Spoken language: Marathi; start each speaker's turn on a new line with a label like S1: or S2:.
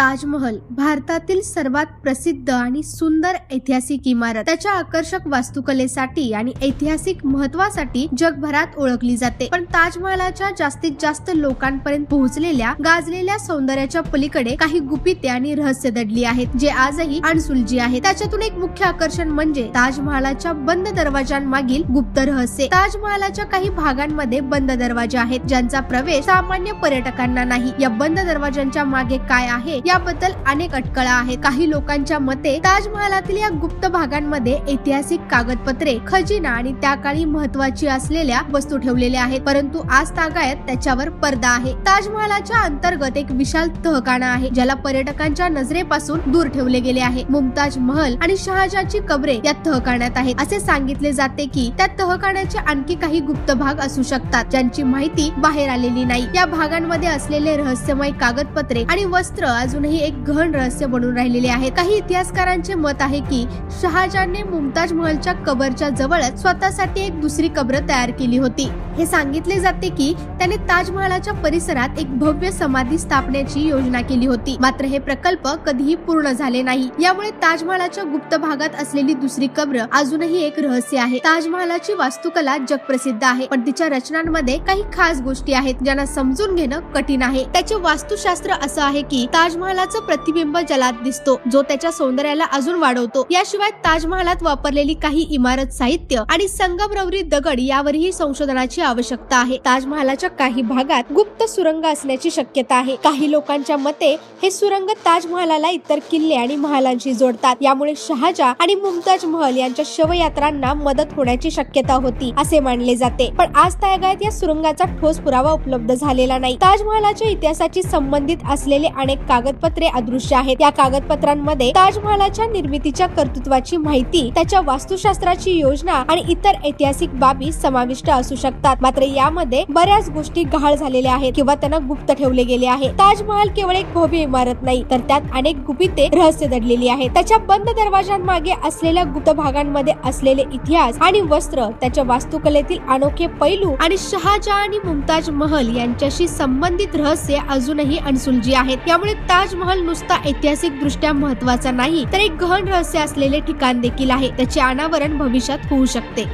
S1: ताजमहल भारतातील सर्वात प्रसिद्ध आणि सुंदर ऐतिहासिक इमारत. त्याच्या आकर्षक वास्तुकलेसाठी आणि ऐतिहासिक महत्वासाठी जगभरात ओळखली जाते. पण ताजमहलाच्या जास्तीत जास्त लोकांपर्यंत पोहोचलेल्या गाजलेल्या सौंदर्याच्या पलीकडे काही गुपिते आणि रहस्य दडली आहेत जे आजही अणसुलजी आहेत. त्याच्यातून एक मुख्य आकर्षण म्हणजे ताजमहालाच्या बंद दरवाजांमागील गुप्त रहस्य. ताजमहालाच्या काही भागांमध्ये बंद दरवाजे आहेत ज्यांचा प्रवेश सामान्य पर्यटकांना नाही. या बंद दरवाजांच्या मागे काय आहे याबद्दल अनेक अटकळा आहेत काही लोकांच्या मते ताजमहालातील या गुप्त भागांमध्ये ऐतिहासिक कागदपत्रे खजिना आणि त्या काळी महत्वाची असलेल्या वस्तू ठेवलेल्या आहेत. परंतु आज तागायत त्याच्यावर पडदा आहे. ताजमहालाच्या अंतर्गत एक विशाल तहखाना आहे ज्याला पर्यटकांच्या नजरेपासून दूर ठेवले गेले आहे. मुमताज महल आणि शहाजाची कबरे या तहखान्यात आहेत. असे सांगितले जाते की त्या तहखान्याचे आणखी काही गुप्त भाग असू शकतात ज्यांची माहिती बाहेर आलेली नाही. या भागांमध्ये असलेले रहस्यमय कागदपत्रे आणि वस्त्र अजून अजूनही एक गहन रहस्य बनून राहिलेले आहेत काही इतिहासकारांचे मत आहे की शहाजहानने मुमताज महलच्या कबरच्या जवळच स्वतःसाठी एक दुसरी कबर तयार केली होती. हे सांगितले जाते की त्याने ताजमहालाच्या परिसरात एक भव्य समाधी स्थापण्याची योजना केली होती. मात्र हे प्रकल्प कधीही पूर्ण झाले नाही. यामुळे ताजमहालाच्या गुप्त भागात असलेली दुसरी कब्र अजूनही एक रहस्य आहे. ताजमहालाची वास्तुकला जगप्रसिद्ध आहे पण तिच्या रचनांमध्ये काही खास गोष्टी आहेत ज्यांना समजून घेणं कठीण आहे. त्याचे वास्तुशास्त्र असं आहे की ताजमहालाचं प्रतिबिंब जलात दिसतो. जो त्याच्या सौंदर्याला अजून वाढवतो. याशिवाय ताजमहालात वापरलेली काही इमारत साहित्य आणि संगमरवरी दगड यावरही संशोधनाची आवश्यकता आहे. ताजमहालाच्या काही भागात गुप्त सुरंग असण्याची शक्यता आहे. काही लोकांच्या मते हे सुरंग ताजमहालाला इतर किल्ले आणि महालांशी जोडतात. यामुळे शहाजा आणि मुमताज महल यांच्या शवयात्रांना मदत होण्याची शक्यता होती असे मानले जाते. पण आज तागायत या सुरंगाचा ठोस पुरावा उपलब्ध झालेला नाही. ताजमहालाच्या इतिहासाची संबंधित असलेले अनेक कागद कागदपत्रे अदृश्य आहेत. त्या कागदपत्रांमध्ये ताजमहालाच्या निर्मितीच्या कर्तृत्वाची माहिती त्याच्या वास्तुशास्त्राची योजना आणि इतर ऐतिहासिक बाबी समाविष्ट असू शकतात. मात्र यामध्ये बऱ्याच गोष्टी गहाळ झालेल्या आहेत किंवा त्यांना गुप्त ठेवले गेले आहे. ताजमहाल केवळ एक भव्य इमारत नाही तर त्यात अनेक गुपिते रहस्य दडलेली आहेत. त्याच्या बंद दरवाजांमागे असलेल्या गुप्त भागांमध्ये असलेले इतिहास आणि वस्त्र त्याच्या वास्तुकलेतील अनोखे पैलू आणि शहाजहान आणि मुमताज महल यांच्याशी संबंधित रहस्य अजूनही अनसुलजी आहेत. यामुळे ताजमहल नुसता ऐतिहासिक दृष्ट्या महत्त्वाचा नाही तर एक गहन रहस्य असलेले ठिकाण देखील आहे त्याचे अनावरण भविष्यात होऊ शकते.